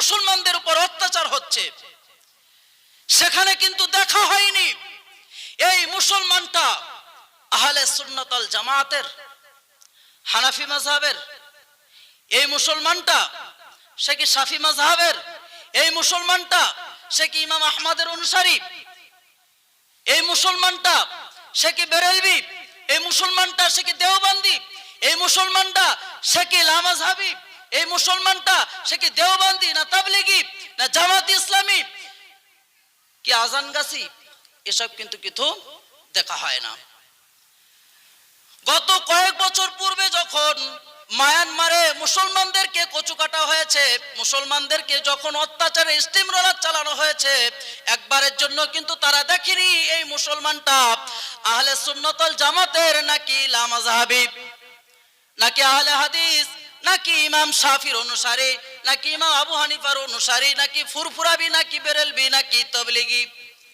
মুসলমানদের উপর অত্যাচার হচ্ছে। সেখানে কিন্তু দেখা হয়নি এই মুসলমানটা আহলে সুন্নতল জামাতের, হানাফি মাযহাবের। এই মুসলমানটা সে কি সাফি মাযহাবের? এই মুসলমানটা সে কি ইমাম আহমদের অনুসারী? এই মুসলমানটা সে কি বেরেলবি? এই মুসলমানটা সে কি দেওবন্দি? এই মুসলমানটা সে কি লামাজহাবি এই মুসলমানটা, সে কি দেওবন্দি না তাবলিগি না জামাত ইসলামী? কি আজান গাছি? এসব কিন্তু কিছু দেখা হয় না। গত কয়েক বছর পূর্বে যখন মায়ানমারে মুসলমানদেরকে কচু কাটা হয়েছে, মুসলমানদেরকে যখন অত্যাচারে স্টিম রোলার চালানো হয়েছে, একবারের জন্য কিন্তু তারা দেখেনি এই মুসলমানটা। আহলে সুন্নতল জামাতের নাকি লামাজাহাবি নাকি আহলে হাদিস? নাকি ইমাম সাফির অনুসারী, নাকি ইমাম আবু হানিফার অনুসারী, নাকি ফুরফুরাবি, নাকি বেরেলবি, নাকি তবলিগি?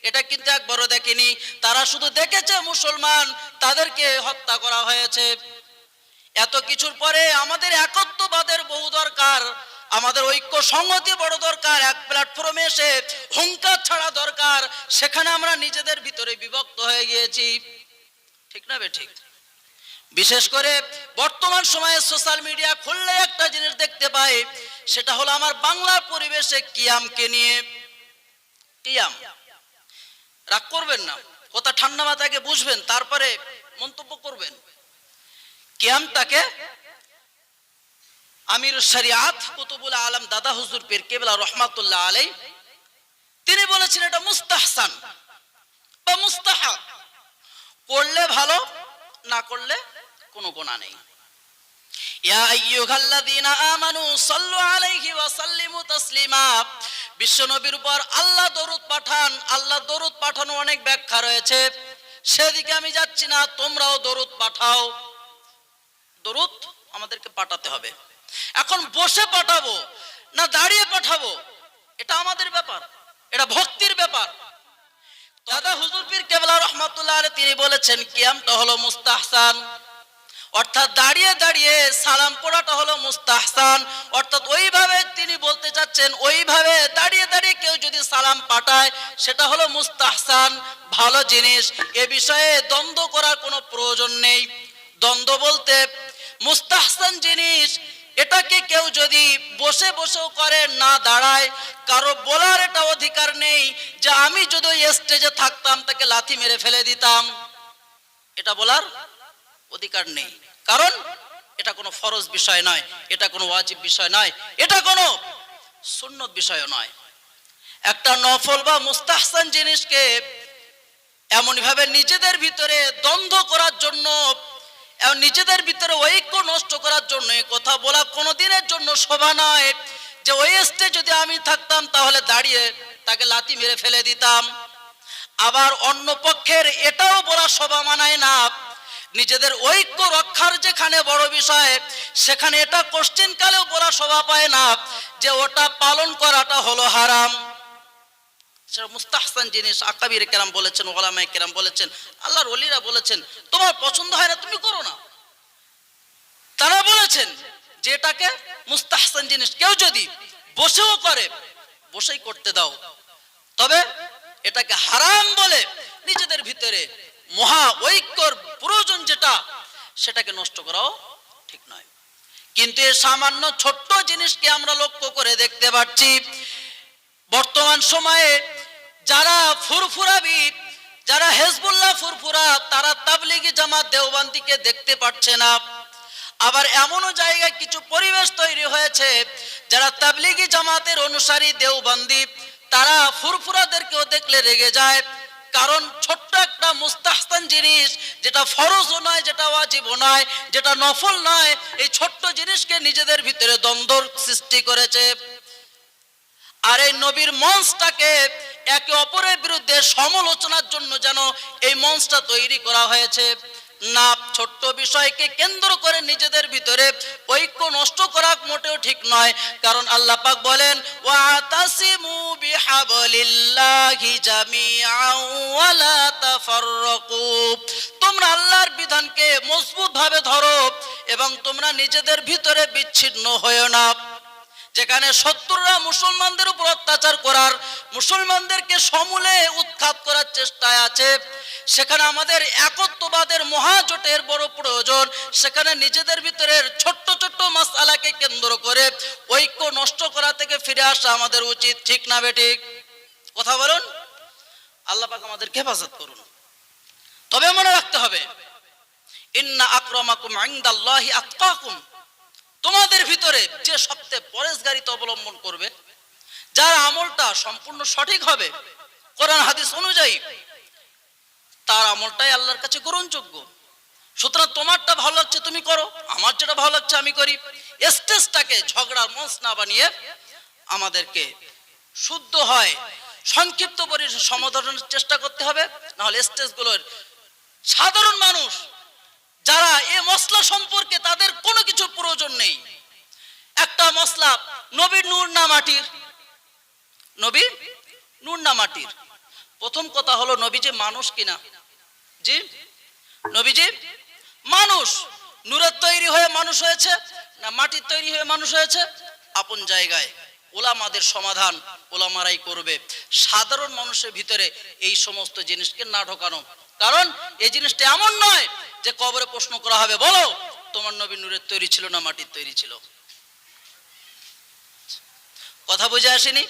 এটা কিন্তু একবারও দেখেনি। তারা শুধু দেখেছে মুসলমান, তাদেরকে হত্যা করা হয়েছে। এত কিছুর পরে আমাদের একত্ববাদের বহু দরকার, আমাদের ঐক্য সংহতি বড় দরকার, এক প্ল্যাটফর্মে এসে হুঙ্কার ছাড়া দরকার, সেখানে আমরা নিজেদের ভিতরে বিভক্ত হয়ে গিয়েছি। ঠিক না বে ঠিক? বিশেষ করে বর্তমান সময়ে সোশ্যাল মিডিয়া খুললে একটা জিনিস দেখতে পাই, সেটা হলো আমার বাংলার পরিবেশে কিয়ামকে নিয়ে। কিয়াম। রাগ করবেন না, কথা ঠান্ডা মাথাকে বুঝবেন, তারপরে মন্তব্য করবেন। কিয়ামটাকে আমির শরিয়াত কুতুবুল আলম দাদা হুজুর পীর কেবলা রহমাতুল্লাহ আলাই তিনি বলেছেন এটা মুস্তাহসান। বা মুস্তাহাব করলে ভালো, না করলে কোনো গোনা নেই। বিশ্বনবীর উপর আল্লাহ পাঠান। আল্লাহ পাঠানো অনেক ব্যাখ্যা রয়েছে। সেদিকে আমি যাচ্ছি না, তোমরাও দরুদ পাঠাও। দরুদ আমাদেরকে পাঠাতে হবে। এখন বসে পাঠাবো না দাঁড়িয়ে পাঠাবো? এটা আমাদের ব্যাপার। এটা ভক্তির ব্যাপার। দাদা হুজুর পীর কেবলা রহমাতুল্লাহ তিনি বলেছেন, কিয়ামটা হলো মুস্তাহসান। অর্থাৎ দাঁড়িয়ে দাঁড়িয়ে সালাম পড়াটা হলো মুস্তাহসান। অর্থাৎ ওইভাবে তিনি বলতে চাচ্ছেন, ওইভাবে দাঁড়িয়ে দাঁড়িয়ে কেউ যদি সালাম পাঠায়, সেটা হলো মুস্তাহসান। ভালো জিনিস, এ বিষয়ে দ্বন্দ্ব করার কোনো প্রয়োজন নেই। দ্বন্দ্ব বলতে মুস্তাহসান জিনিস, এটাকে কেউ যদি বসে বসেও করে, না দাঁড়ায়, কারও বলার এটা অধিকার নেই যে আমি যদি স্টেজে থাকতাম, তাকে লাথি মেরে ফেলে দিতাম। এটা বলার অধিকার নেই। কারণ এটা কোনো ফরজ বিষয় নয়, এটা কোনো ওয়াজিব বিষয় নয়, এটা কোনো সুন্নত বিষয় নয়। একটা নফল বা মুস্তাহসান জিনিসকে এমনভাবে নিজেদের ভিতরে দ্বন্দ্ব করার জন্য নিজেদের ভিতরে ঐক্য নষ্ট করার জন্য কথা বলা কোনো দিনের জন্য শোভা নয় যে ওই স্টে যদি আমি থাকতাম তাহলে দাঁড়িয়ে তাকে লাথি মেরে ফেলে দিতাম। আবার অন্য পক্ষের এটাও বলা শোভা মানায় না। নিজেদের ঐক্য রক্ষার যেখানে বড় বিষয়, সেখানে এটা কোশ্চেন কালেও বলা শোভা পায় না যে ওটা পালন করাটা হলো হারাম। বলেছেন তোমার পছন্দ হয় না, তুমি করো না। তারা বলেছেন যে এটাকে মুস্তাহসান জিনিস কেউ যদি বসেও করে, বসেই করতে দাও। তবে এটাকে হারাম বলে নিজেদের ভিতরে মহা ঐক্যর প্রয়োজন যেটা, সেটাকে নষ্ট করাও ঠিক নয়। কিন্তু এই সামান্য ছোট্ট জিনিসকে আমরা লক্ষ্য করে দেখতে পাচ্ছি, বর্তমান সময়ে যারা ফুরফুরাবি, যারা হেজবুল্লাহ ফুরফুরা, তারা তাবলিগি জামাত দেওবান্দিকে দেখতে পাচ্ছে না। আবার এমনও জায়গায় কিছু পরিবেশ তৈরি হয়েছে, যারা তাবলিগি জামাতের অনুসারী দেওবান্দি, তারা ফুরফুরাদেরকেও দেখলে রেগে যায়। কারণ ছোট্ট একটা মুস্তাহসান জিনিস, যেটা ফরজও নয়, যেটা ওয়াজিবও নয়, যেটা নফল নয়, এই ছোট্ট জিনিসকে নিজেদের ভিতরে দ্বন্দ্ব সৃষ্টি করেছে। আর এই নবীর মঞ্চটাকে একে অপরের বিরুদ্ধে সমালোচনার জন্য যেন এই মঞ্চটা তৈরি করা হয়েছে। না ছোট্ট বিষয়কে কেন্দ্র করে নিজেদের ভিতরে ঐক্য নষ্ট করা মোটেও ঠিক নয়। কারণ আল্লাহ পাক বলেন, ওয়াতাসিমু বিহাবলিল্লাহি জামিআন ওয়ালা তাফাররাকু। তোমরা আল্লাহর বিধানকে মজবুত ভাবে ধরো এবং তোমরা নিজেদের ভিতরে বিচ্ছিন্ন হয়েও না। যেখানে শত্রুরা মুসলমানদের উপর অত্যাচার করার, মুসলমানদেরকে সমূলে উৎখাত করার চেষ্টায় আছে। সেখানে আমাদের একত্ববাদের মহাজোটের বড় প্রয়োজন। সেখানে নিজেদের ভিতরের ছোট্ট ছোট্ট মাসালাকে কেন্দ্র করে ঐক্য নষ্ট করা থেকে ফিরে আসা আমাদের উচিত। ঠিক না বেঠিক কথা বলুন। আল্লাহ পাক আমাদেরকে হেফাজত করুন। তবে মনে রাখতে হবে, ইন্না আক্রমাকুম ইনদাল্লাহি আতকাকুম। তোমাদের ভিতরে যে সবচেয়ে পরেশগারিতা অবলম্বন করবে, যার আমলটা সম্পূর্ণ সঠিক হবে, কোরআন হাদিস অনুযায়ী, তার আমলটাই আল্লাহর কাছে গ্রহণযোগ্য। সুতরাং তোমারটা ভালো লাগছে, তুমি করো। আমার যেটা ভালো লাগছে, আমি করি। স্টেজটাকে ঝগড়ার মঞ্চ না বানিয়ে আমাদেরকে শুদ্ধ হয়, সংক্ষিপ্ত সমাধানের চেষ্টা করতে হবে। নাহলে স্টেজগুলোর সাধারণ মানুষ, যারা এ মশলা সম্পর্কে তাদের কোনো কিছু প্রয়োজন নেই। একটা মশলা নবীর নূর না মাটির? নবী নূর না মাটির? প্রথম কথা হলো, নবী যে মানুষ কিনা? জি? নবীজি মানুষ? নূরের তৈরি হয়ে মানুষ হয়েছে না মাটির তৈরি হয়ে মানুষ হয়েছে? আপন জায়গায়। ওলামাদের সমাধান ওলামারাই করবে। সাধারণ মানুষের ভিতরে এই সমস্ত জিনিসকে না ঢোকানো। কারণ এই জিনিসটা এমন নয় যে কবরে প্রশ্ন করা হবে, বলো, তোমার নবী নূরের তৈরি ছিল না মাটির তৈরি ছিল? কথা বুঝে আসেনি?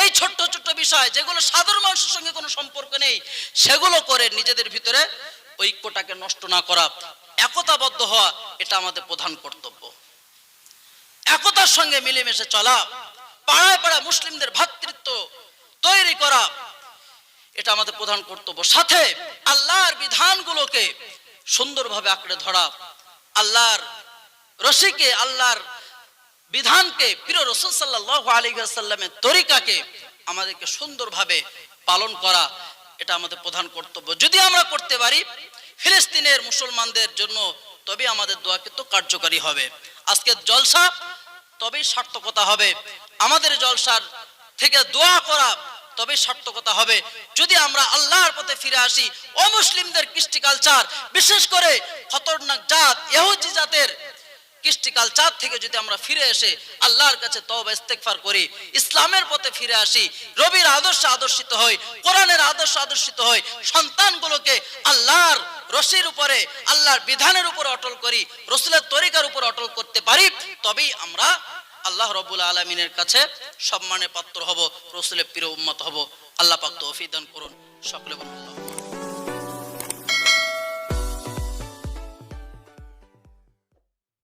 এই ছোট্ট ছোট্ট বিষয়, যেগুলো সাধারণ মানুষের সঙ্গে কোনো সম্পর্ক নেই, সেগুলো করে নিজেদের ভিতরে ঐক্যটাকে নষ্ট না করা, একতাবদ্ধ হওয়া, এটা আমাদের প্রধান কর্তব্য। একতার সঙ্গে মিলেমিশে চলা, পাড়ায় পাড়ায় মুসলিমদের ভ্রাতৃত্ব তৈরি করা, এটা আমাদের প্রধান কর্তব্য। সাথে আল্লাহর বিধানগুলোকে সুন্দরভাবে আঁকড়ে ধরা, আল্লাহর রশিকে, আল্লাহর বিধানকে প্রিয় রসুল সাল্লাহ আলী সাল্লামের তরিকাকে আমাদেরকে সুন্দরভাবে পালন করা, এটা আমাদের প্রধান কর্তব্য। যদি আমরা করতে পারি, ফিলিস্তিনের মুসলমানদের জন্য তবে আমাদের দোয়া কিন্তু কার্যকারী হবে। আজকে জলসা, তবেই সার্থকতা হবে। আমাদের জলসার থেকে দোয়া করা তবে সার্থকতা হবে। যদি আমরা আল্লাহর পথে ফিরে আসি, অমুসলিমদের কৃষ্টি কালচার বিশেষ করে খতরনাক জাত, ইহুদি জাতের কৃষ্টি কালচার থেকে যদি আমরা ফিরে এসে আল্লাহর কাছে তওবা, ইস্তেগফার করি, ইসলামের পথে ফিরে আসি, রবির আদর্শ আদর্শিত হই, কোরআনের আদর্শ আদর্শিত হই, সন্তানগুলোকে আল্লাহর রশির উপরে, আল্লাহর বিধানের উপর অটল করি, রসুলের তরিকার উপর অটল করতে পারি, তবেই আমরা আল্লাহ রবুল আলমিনের কাছে সম্মানের পাত্র হব, রসুলের প্রিয় উম্মত হব। আল্লাহ পাক তৌফিক দান করুন। সকলে বলুন